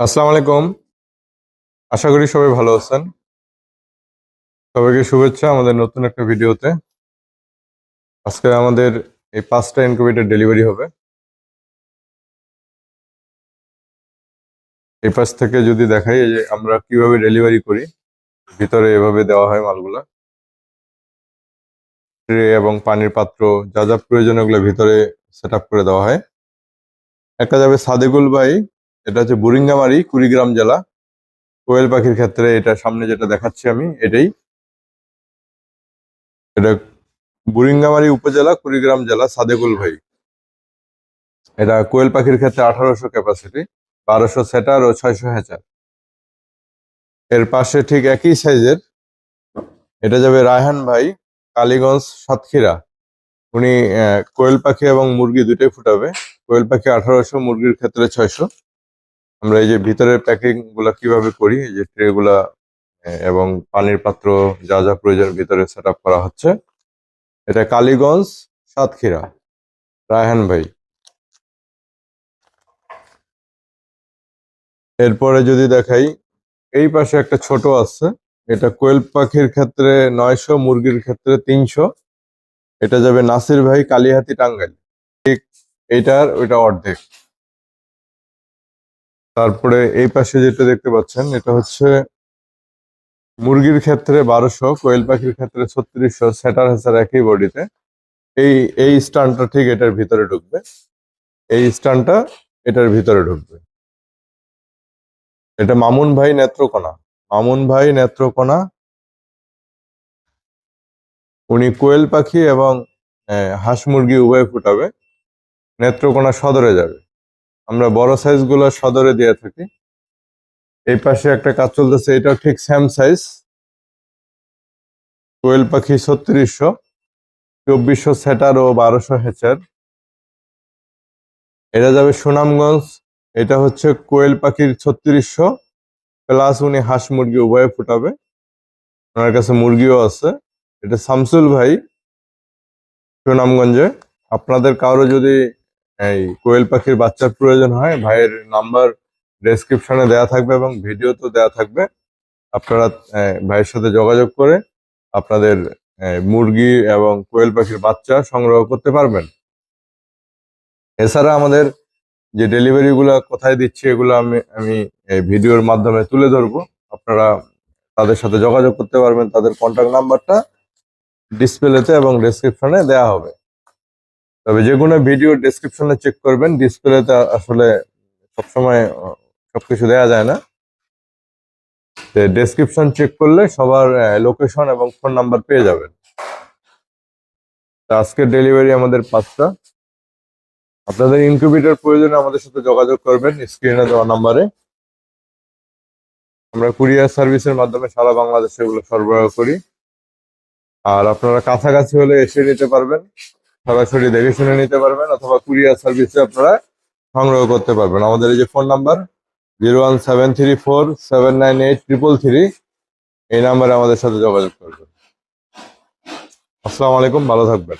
আসসালামু আলাইকুম। আশা করি সবাই ভালো আছেন। সবাইকে শুভেচ্ছা আমাদের নতুন একটা ভিডিওতে। আজকে আমাদের এই পাঁচটা ইনকিউবেটর ডেলিভারি হবে। এই পাশ থেকে যদি দেখাই যে আমরা কীভাবে ডেলিভারি করি, ভিতরে এভাবে দেওয়া হয় মালগুলা। ট্রে এবং পানির পাত্র, যা যা প্রয়োজন ওগুলো ভিতরে সেট করে দেওয়া হয়। একটা যাবে সাদেকুল ভাই এটা হচ্ছে বুরিঙ্গামারি, কুড়িগ্রাম জেলা। কোয়েল পাখির ক্ষেত্রে এটা সামনে যেটা দেখাচ্ছি আমি, এটাই। এটা বুরিঙ্গামারি উপজেলা, কুড়িগ্রাম জেলা, সাদেকুল ভাই। এটা কোয়েল পাখির ক্ষেত্রে আঠারোশো ক্যাপাসিটি বারোশো সেটার ও ছয়শো হ্যাচার এর পাশে ঠিক একই সাইজের, এটা যাবে রায়হান ভাই, কালীগঞ্জ, সাতক্ষীরা। উনি কোয়েল পাখি এবং মুরগি দুটোই ফুটাবে। কোয়েল পাখি আঠারোশো, মুরগির ক্ষেত্রে ছয়শো। আমরা এই যে ভিতরের প্যাকিংগুলা কীভাবে করি, এই যে ট্রে গুলা এবং পানির পাত্র, যা যা প্রয়োজন ভিতরে সেট করা হচ্ছে, এটা কালীগঞ্জ, সাতক্ষীরা। রায়হান ভাই। এরপরে যদি দেখাই, এই পাশে একটা ছোট আছে, এটা কোয়েল পাখির ক্ষেত্রে নয়শো, মুরগির ক্ষেত্রে তিনশো। এটা যাবে নাসির ভাই কালিহাতি টাঙ্গাইল। ঠিক এইটার ওইটা অর্ধেক। তারপরে এই পাশে যেটা দেখতে পাচ্ছেন, এটা হচ্ছে মুরগির ক্ষেত্রে বারোশো, কোয়েল পাখির ক্ষেত্রে ছত্রিশশো সেটার হেসার একই বডিতে। এই এই স্টানটা ঠিক এটার ভিতরে ঢুকবে। এই স্টানটা এটার ভিতরে ঢুকবে। এটা মামুন ভাই নেত্রকোনা। মামুন ভাই নেত্রকোনা। উনি কোয়েল পাখি এবং হাঁস মুরগি উভয় ফুটাবে। নেত্রকোনা সদরে যাবে। আমরা বড় সাইজগুলো সদরে দিয়ে থাকি। এই পাশে একটা কাজ চলতেছে, এটাও ঠিক সেম সাইজ কোয়েল পাখি ছত্রিশশো, চব্বিশশো সেটার ও বারোশো হেচার। এটা যাবে সুনামগঞ্জ, এটা হচ্ছে কোয়েল পাখির ছত্রিশশো, প্লাস উনি হাঁস মুরগি উভয়ে ফুটাবে। ওনার কাছে মুরগিও আছে। এটা শামসুল ভাই, সুনামগঞ্জে। আপনাদের কারও যদি এই কোয়েল পাখির বাচ্চার প্রয়োজন হয়। ভাইয়ের নাম্বার ডেসক্রিপশনে দেয়া থাকবে এবং ভিডিও তো দেয়া থাকবে। আপনারা ভাইয়ের সাথে যোগাযোগ করে আপনাদের মুরগি এবং কোয়েল পাখির বাচ্চা সংগ্রহ করতে পারবেন। এছাড়া আমাদের যে ডেলিভারি গুলা কোথায় দিচ্ছি এগুলো আমি আমি ভিডিওর মাধ্যমে তুলে ধরবো। আপনারা তাদের সাথে যোগাযোগ করতে পারবেন। তাদের কন্ট্যাক্ট নাম্বারটা ডিসপ্লেতে এবং ডেসক্রিপশনে দেওয়া হবে। তবে যে কোনো ভিডিও ডেসক্রিপশনে চেক করবেন ডিসপ্লেতে আসলে সবসময় সবকিছু দেওয়া যায় না। ডেসক্রিপশন চেক করলে সবার লোকেশন এবং ফোন নাম্বার পেয়ে যাবেন। আজকের ডেলিভারি আমাদের পাঁচটা। আপনাদের ইনকিউবেটর প্রয়োজনে আমাদের সাথে যোগাযোগ করবেন স্ক্রিনে দেওয়া নাম্বারে আমরা কুরিয়ার সার্ভিসের মাধ্যমে সারা বাংলাদেশে এগুলো সরবরাহ করি। আর আপনারা কাছাকাছি হলে এসে নিতে পারবেন। সরাসরি দেখে শুনে নিতে পারবেন অথবা কুরিয়ার সার্ভিসে আপনারা সংগ্রহ করতে পারবেন। আমাদের এই যে phone number, zero one seven three four seven nine eight triple three, এই নাম্বারে আমাদের সাথে যোগাযোগ করবেন। আসসালামু আলাইকুম, ভালো থাকবেন।